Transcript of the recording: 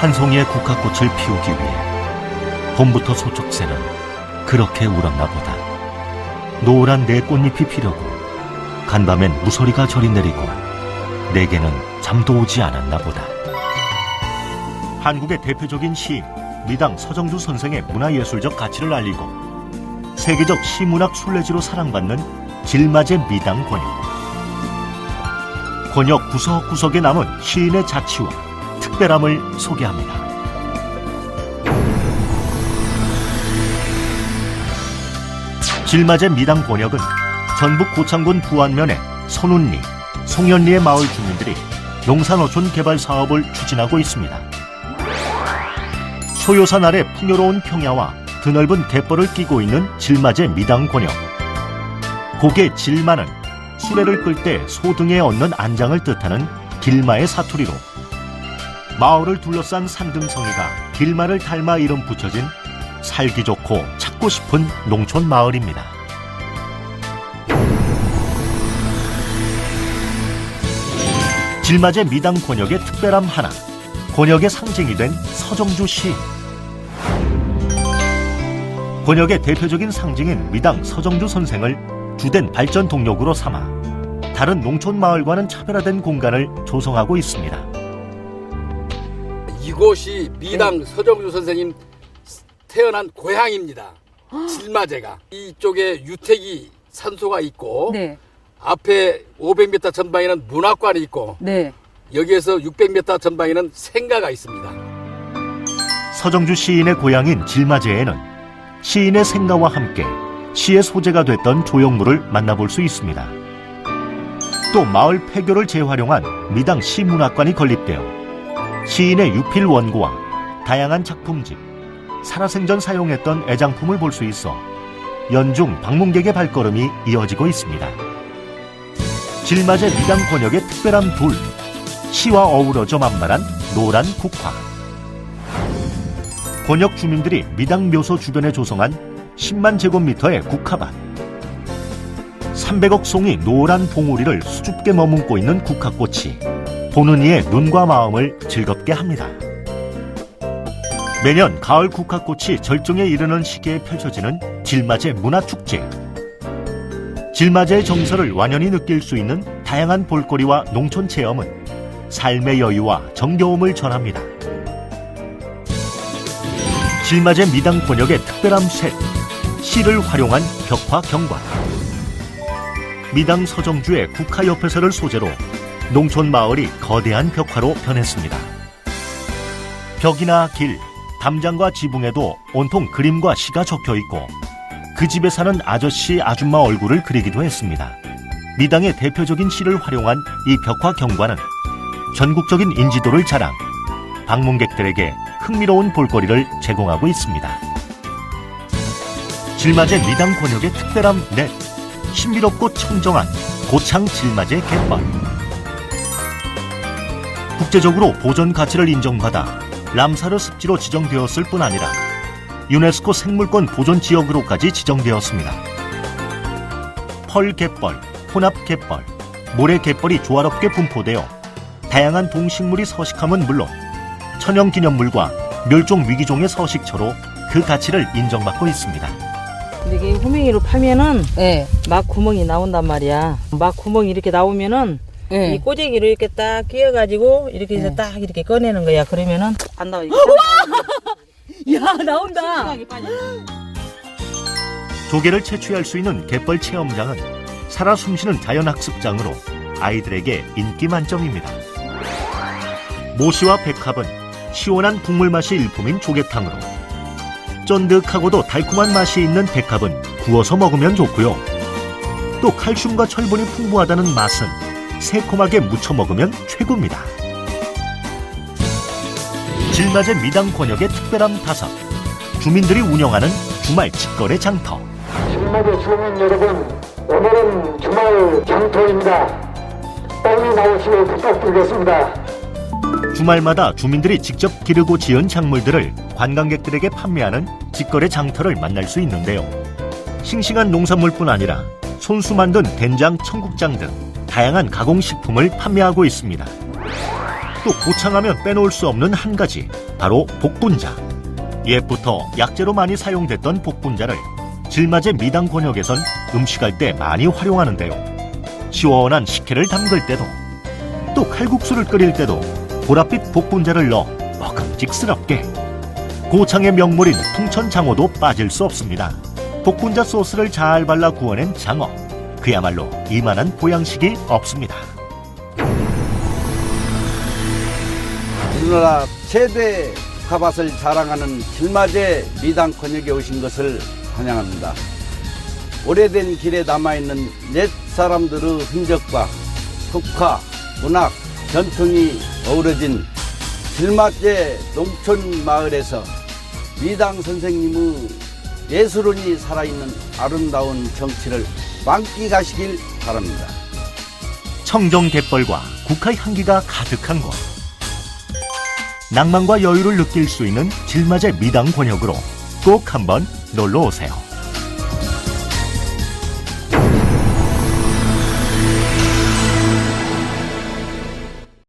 한 송이의 국화꽃을 피우기 위해 봄부터 소쩍새는 그렇게 울었나 보다. 노란 내 꽃잎이 피려고 간밤엔 무소리가 저리 내리고 내게는 잠도 오지 않았나 보다. 한국의 대표적인 시인 미당 서정주 선생의 문화예술적 가치를 알리고 세계적 시문학 순례지로 사랑받는 질맞의 미당 권역. 권역 구석구석에 남은 시인의 자치와 특별함을 소개합니다. 질맞의 미당 권역은 전북 고창군 부안면의 손운리, 송현리의 마을 주민들이 농산어촌 개발 사업을 추진하고 있습니다. 소요산 아래 풍요로운 평야와 드넓은 갯벌을 끼고 있는 질맞의 미당 권역. 고개 질마는 수레를 끌 때 소 등에 얹는 안장을 뜻하는 길마의 사투리로 마을을 둘러싼 산등성이가 길마를 닮아 이름 붙여진 살기 좋고 찾고 싶은 농촌 마을입니다. 질맞의 미당 권역의 특별함 하나, 권역의 상징이 된 서정주 시인. 권역의 대표적인 상징인 미당 서정주 선생을 주된 발전 동력으로 삼아 다른 농촌 마을과는 차별화된 공간을 조성하고 있습니다. 이곳이 미당 서정주 선생님 태어난 고향입니다. 질마제가 이쪽에 유택이 산소가 있고 네, 앞에 500m 전방에는 문학관이 있고 네. 여기에서 600m 전방에는 생가가 있습니다. 서정주 시인의 고향인 질마제에는 시인의 생가와 함께 시의 소재가 됐던 조형물을 만나볼 수 있습니다. 또 마을 폐교를 재활용한 미당 시문학관이 건립되어 시인의 유필 원고와 다양한 작품집, 살아생전 사용했던 애장품을 볼 수 있어 연중 방문객의 발걸음이 이어지고 있습니다. 질맞의 미당 권역의 특별함 둘, 시와 어우러져 만만한 노란 국화. 권역 주민들이 미당 묘소 주변에 조성한 10만 제곱미터의 국화밭. 300억 송이 노란 봉우리를 수줍게 머금고 있는 국화꽃이 보는 이의 눈과 마음을 즐겁게 합니다. 매년 가을 국화꽃이 절정에 이르는 시기에 펼쳐지는 질맞의 문화축제. 질맞의 정서를 완연히 느낄 수 있는 다양한 볼거리와 농촌 체험은 삶의 여유와 정겨움을 전합니다. 질맞의 미당 권역의 특별함 셋, 시를 활용한 벽화 경관. 미당 서정주의 국화 옆에서를 소재로 농촌 마을이 거대한 벽화로 변했습니다. 벽이나 길, 담장과 지붕에도 온통 그림과 시가 적혀 있고 그 집에 사는 아저씨 아줌마 얼굴을 그리기도 했습니다. 미당의 대표적인 시를 활용한 이 벽화 경관은 전국적인 인지도를 자랑, 방문객들에게 흥미로운 볼거리를 제공하고 있습니다. 질맞의 미당 권역의 특별함 넷, 신비롭고 청정한 고창 질맞의 갯벌. 국제적으로 보존 가치를 인정받아 람사르 습지로 지정되었을 뿐 아니라 유네스코 생물권 보존 지역으로까지 지정되었습니다. 펄 갯벌, 혼합 갯벌, 모래 갯벌이 조화롭게 분포되어 다양한 동식물이 서식함은 물론 천연 기념물과 멸종 위기종의 서식처로 그 가치를 인정받고 있습니다. 이게 호밍이로 파면은 네. 막 구멍이 나온단 말이야. 막 구멍이 이렇게 나오면은 네. 이 꼬재기로 이렇게 딱 끼워가지고 이렇게 해서 네. 딱 이렇게 꺼내는 거야. 그러면은 안 나와. 이게 야, 나온다. 조개를 채취할 수 있는 갯벌 체험장은 살아 숨쉬는 자연학습장으로 아이들에게 인기 만점입니다. 모시와 백합은 시원한 국물 맛이 일품인 조개탕으로 쫀득하고도 달콤한 맛이 있는 백합은 구워서 먹으면 좋고요. 또 칼슘과 철분이 풍부하다는 맛은 새콤하게 무쳐 먹으면 최고입니다. 질맞의 미당 권역의 특별함 다섯 주민들이 운영하는 주말 직거래 장터 주말의 주민 여러분, 오늘은 주말 장터입니다. 빨리 나오시길 부탁드리겠습니다. 주말마다 주민들이 직접 기르고 지은 작물들을 관광객들에게 판매하는 직거래 장터를 만날 수 있는데요. 싱싱한 농산물뿐 아니라 손수 만든 된장, 청국장 등 다양한 가공식품을 판매하고 있습니다. 또 고창하면 빼놓을 수 없는 한 가지 바로 복분자. 옛부터 약재로 많이 사용됐던 복분자를 질맞의 미당 권역에선 음식할 때 많이 활용하는데요. 시원한 식혜를 담글 때도 또 칼국수를 끓일 때도 보랏빛 복분자를 넣어 먹음직스럽게 고창의 명물인 풍천장어도 빠질 수 없습니다. 복분자 소스를 잘 발라 구워낸 장어 그야말로 이만한 보양식이 없습니다. 우리나라 최대 가밭을 자랑하는 길마제 미당 권역에 오신 것을 환영합니다. 오래된 길에 남아있는 옛 사람들의 흔적과 국화, 문학, 전통이 어우러진 길마제 농촌 마을에서 미당 선생님의 예술원이 살아있는 아름다운 정치를 만끽하시길 바랍니다. 청정 갯벌과 국화 향기가 가득한 곳. 낭만과 여유를 느낄 수 있는 질맞의 미당 권역으로 꼭 한번 놀러 오세요.